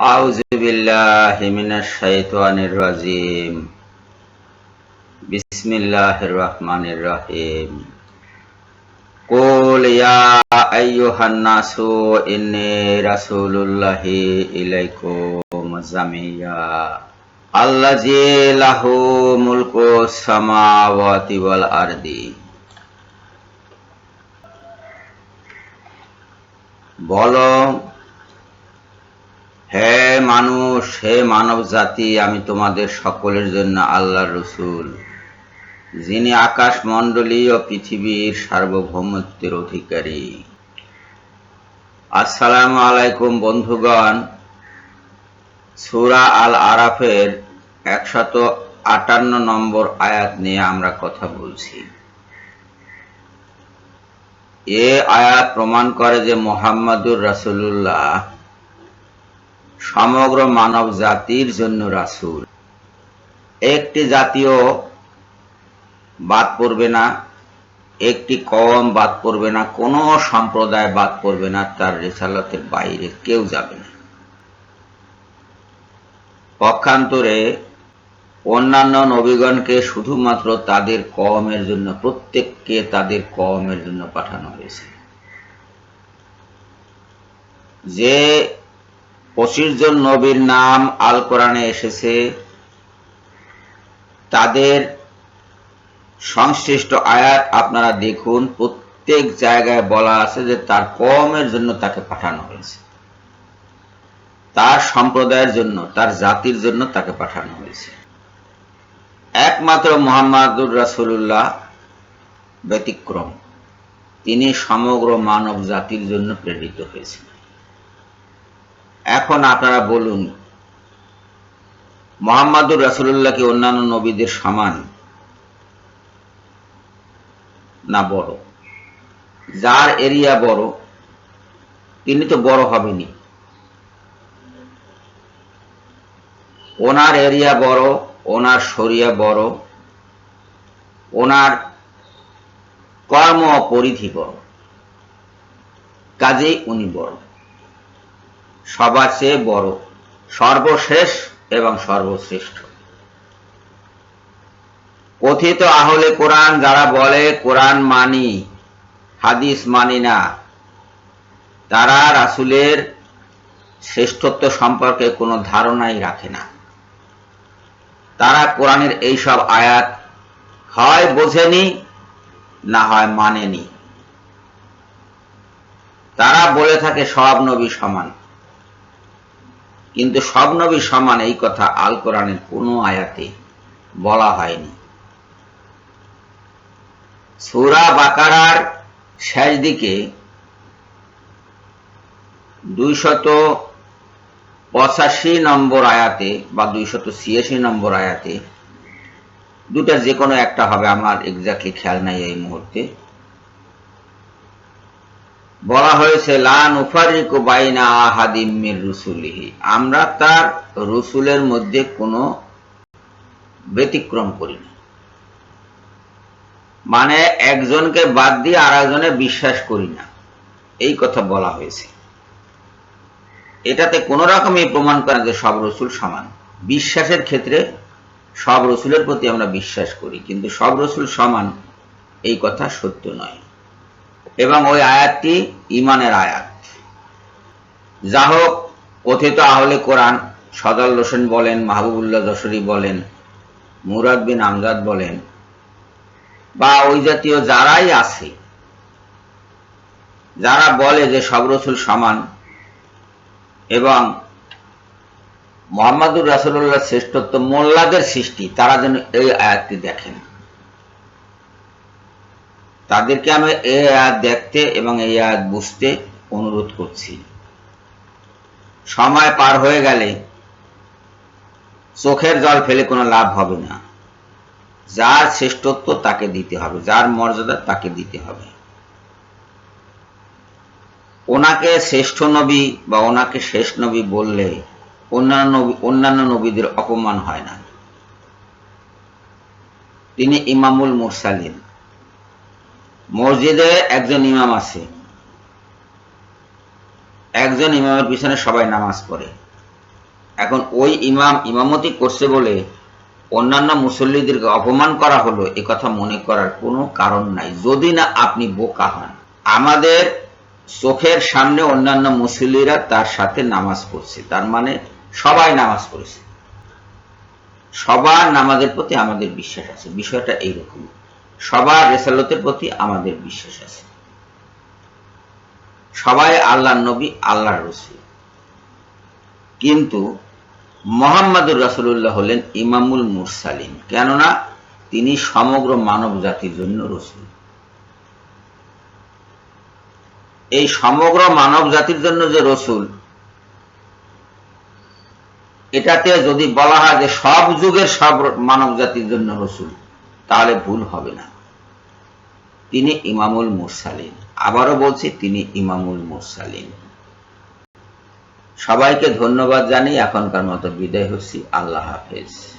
أعوذ بالله من الشيطان الرجيم بسم الله الرحمن الرحيم قل يا أيها الناس إني رسول الله إليكم جميعا الذي له ملك السماوات والأرض বলো হে মানুষ, হে মানব জাতি আমি তোমাদের সকলের জন্য আল্লাহর রসুল। যিনি আকাশ মণ্ডলী ও পৃথিবীর সার্বভৌমত্বের অধিকারী। আসসালামু আলাইকুম বন্ধুগণ। সুরা আল আরাফের একশত আটান্ন নম্বর আয়াত নিয়ে আমরা কথা বলছি। এ আয়াত প্রমাণ করে যে মোহাম্মদুর রাসূলুল্লাহ সমগ্র মানব জাতির জন্য রাসূল। একটি জাতীয় বাদ পড়বে না, একটি কম বাদ পড়বে না, কোনো সম্প্রদায় বাদ পড়বে না, তার রেসালতের বাইরে কেউ যাবে না। পক্ষান্তরে অন্যান্য নবীগণকে শুধুমাত্র তাদের কমের জন্য, প্রত্যেককে তাদের কমের জন্য পাঠানো হয়েছে। যে পঁচিশ জন নবীর নাম আল কোরআনে এসেছে। তাদের সংশ্লিষ্ট আয়াত আপনারা দেখুন, প্রত্যেক জায়গায় বলা আছে যে তার কমের জন্য তাকে পাঠানো হয়েছে। তার সম্প্রদায়ের জন্য, তার জাতির জন্য তাকে পাঠানো হয়েছে। একমাত্র মোহাম্মদুর রাসুল্লাহ ব্যতিক্রম। তিনি সমগ্র মানব জাতির জন্য প্রেরিত হয়েছেন এখন আপনারা বলুন, মোহাম্মদুর রাসুল্লাহ কি অন্যান্য নবীদের সমান না বড়? যার এরিয়া বড়, তিনি তো বড় হবেনি ওনার এরিয়া বড়, ওনার শরিয়া বড়, ওনার কর্ম পরিধি বড়, কাজেই উনি বড়। সবার চেয়ে বড়, সর্বশেষ এবং সর্বশ্রেষ্ঠ। কথিত আহলে কোরআন যারা বলে, কোরআন মানি, হাদিস মানি না, তারা রাসুলের শ্রেষ্ঠত্ব সম্পর্কে কোনো ধারণাই রাখে না। তারা কোরআনের এইসব আয়াত হয় বোঝেনি, না হয় মানেনি। তারা বলে থাকে সব নবী সমান। কিন্তু সব নবী সমান এই কথা আল কোরআনের কোনো আয়াতে বলা হয়নি। সুরা বাকারার শেষ দিকে দুইশত পঁচাশি নম্বর আয়াতে বা দুইশত ছিয়াশি নম্বর আয়াতে দুটা যে কোনো একটা হবে, আমার এক্স্যাক্টলি খেয়াল নাই এই মুহূর্তে। বলা হয়েছে রুসুলিহি। আমরা তার রসুলের মধ্যে কোনো ব্যতিক্রম করি না। মানে একজনকে বাদ দিয়ে আর একজনে বিশ্বাস করি না। এই কথা বলা হয়েছে। এটাতে কোন রকমই প্রমাণ করে যে সব রসুল সমান। বিশ্বাসের ক্ষেত্রে সব রসুলের প্রতি আমরা বিশ্বাস করি, কিন্তু সব রসুল সমান, এই কথা সত্য নয়। এবং ওই আয়াতটি ইমানের আয়াত। যা হোক কথিত আহলে কোরআন সদল হোসেন বলেন, মাহবুবুল্লাহ যশোরী বলেন, মুরাদ বিন আমজাদ বলেন, বা ওই জাতীয় যারাই আছে, যারা বলে যে সব রসুল সমান এবং মোহাম্মদুর রাসুল্লাহ শ্রেষ্ঠত্ব মোল্লাদের সৃষ্টি, তারা যেন এই আয়াতটি দেখেন। তাদেরকে আমি এই আয়াত দেখতে এবং এই আয়াত বুঝতে অনুরোধ করছি। সময় পার হয়ে গেলে চোখের জল ফেলে কোনো লাভ হবে না। যার শ্রেষ্ঠত্ব তাকে দিতে হবে, যার মর্যাদা তাকে দিতে হবে। ওনাকে শ্রেষ্ঠ নবী বা ওনাকে শেষ নবী বললে অন্যান্য অন্যান্য নবীদের অপমান হয় না। তিনি ইমামুল মুরসালিন। মসজিদে একজন ইমাম আছে। একজন ইমামের পিছনে সবাই নামাজ পড়ে। এখন ওই ইমাম ইমামতি করছে বলে অন্যান্য মুসল্লিদেরকে অপমান করা হলো, এ কথা মনে করার কোনো কারণ নাই। যদি না আপনি বোকা হন, আমাদের চোখের সামনে অন্যান্য মুসল্লিরা তার সাথে নামাজ পড়ছে। তার মানে সবাই নামাজ পড়েছে। সবার নামাজের প্রতি আমাদের বিশ্বাস আছে। বিষয়টা এইরকম। সবার রেসালতের প্রতি আমাদের বিশ্বাস আছে। সবাই আল্লাহ নবী আল্লাহ রসুল। কিন্তু মোহাম্মদুর রাসুল্লাহ হলেন ইমামুল মুরসালিন। কেননা তিনি সমগ্র মানব জাতির জন্য রসুল। এই সমগ্র মানব জাতির জন্য যে রসুল, এটাতে যদি বলা হয় যে সব যুগের সব মানব জাতির জন্য রসুল তাহলে ভুল হবে না। তিনি ইমামুল মুরসালিন। আবারও বলছি, তিনি ইমামুল মুরসালিন। সবাইকে ধন্যবাদ জানিয়ে এখনকার মতো বিদায় হচ্ছি। আল্লাহ হাফেজ।